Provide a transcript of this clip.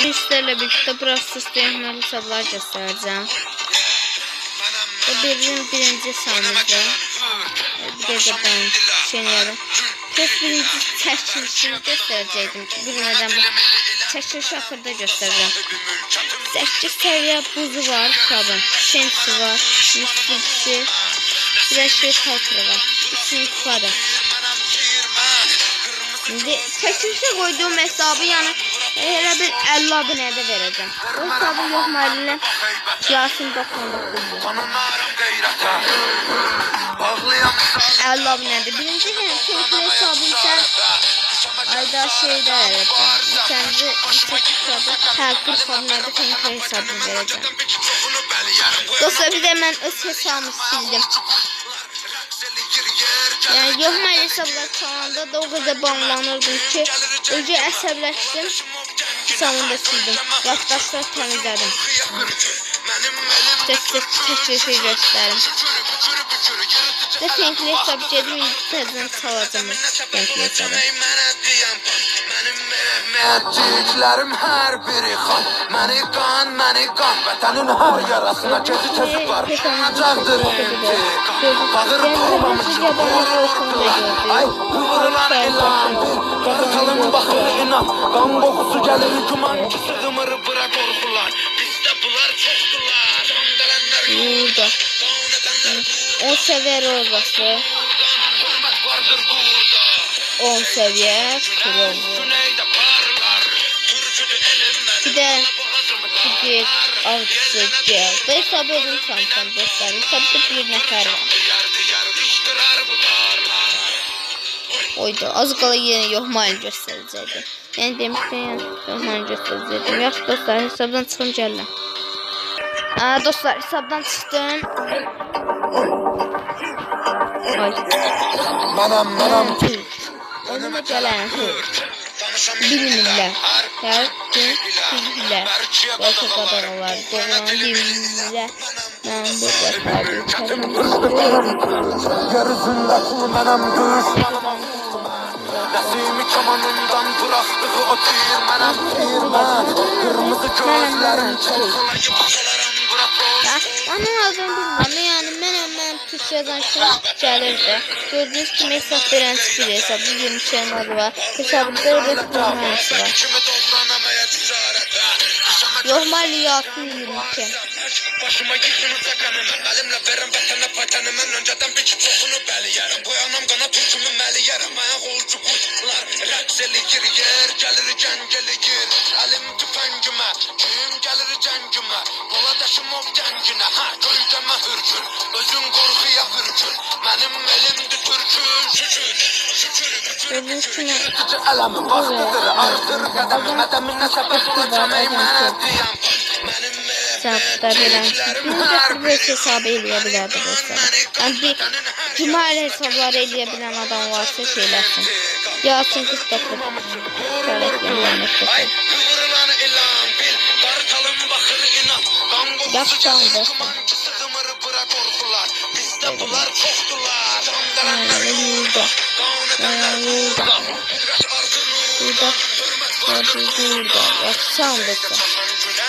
Sizlerle birlikte Brawl Stars'ın hesaplar göstereceğim. Bu bizim birinci sayımızda. Bir de ben şeylerim. Tek birinci çəkilişini gösterəcəkdim. Bilmədən bu çəkiliş axırda göstereceğim. 8 seviye buzu var kitabın. Şensi var. Müslübsi. Bir de şey paltırı var. İçini kupada. Şimdi çəkilişə qoyduğum hesabı yəni elə bir 50 abunədə verəcəm. O hesabı yox müəllimə Yasin 99 Tanımlarım qeyrətə Bağlayamışam 50 abunədir. Birinci yəni çəkiliş hesabı isə ayda şeydə verəcəm. İkinci hesabı hə 40 abunədə çəkiliş hesabı verəcəm. Dostlar bir də mən öz hesabımı sildim. Yani yok mu hesablar kanalda da o kadar bağlanırdım ki önce əsəbləşdim sonunda sildim. Təmizlədim. Test çəkilişi göstərim. Və tenkli hesab gedim indi təzdən çalacağım tenkli hesabı. Məhmətçiklərim hər biri xan Məni qan, məni qan Vətənin hər yarasına gezi tezib var. Yanacaqdır intikam Bağır parlamışım, vurur Ay, vurulan ilan bir Qartalım baxır inan. Qan qoxusu gəlir güman ki Sığmır bıra qorxular Bizdə bunlar çoxdular 10 seviye rozası. hürmət vardır burada 10 seviye elimdən Bir de Gidip avcısı gel. Bu hesabı özüm sanmışam dostlar. Hesabda bir nefer var. Oydu. Az qala yenə yoxmayın göstərəcəkdim. Yəni demişdim, yəni yoxmayın göstərəcəkdim. Yaxşı dostlar, hesabdan çıxım gəlirəm. Aa, dostlar, hesabdan çıxdım. Ay. Mənəm, mənəm Türk. Önümə gələn Türk. Bilmirlər. Hər gün bilmirlər. Başqa qadağalar, doğulan bilmirlər. Mən burada Çətin qaldım. qışqırlarım Yeryüzündə kul mənəm düşmanım Nəsimi kamanından bıraktığı o tir mən Kırmızı gözlərim çolxulayıb atalarım bura Ya, toz onun adını bilmirəm. Yəni mənəm mən Türk yazan şey gəlirdi. Gördüyünüz kimi hesab verən bir hesab. 20 şeyin adı var. Hesabında öyle tutulmaması var. Kimi Yox, maliyatı 22. Başıma yıkınacaq qanımı Əlimlə verim vətənə paytanı Mən Rəqs eləyir yer Gəlir cəng eləyir Əlim tüfəngimə Kim gəlir cəngimə Qola daşım ov cənginə Hə kölgəmə hürkür. Özün qorxuya hürkür Mənim elimdir türkün Şükür Şükür kimi Gecə ələmi vaxtıdır Artır. Qədəmi Qədəminə səbəb olacam Ey mənə Mənim hesabda verən bir hesabı eləyə bilərdi dostlar. Yəni bir cuma ilə hesabları eləyə bilən adam varsa şey eləsin. Yasin Kıstaqlı. Şöyle Yapacağım Bizdə bunlar Döndərənlər burada. Burada. Burada. Burada. Burada. Yapacağım dostlar.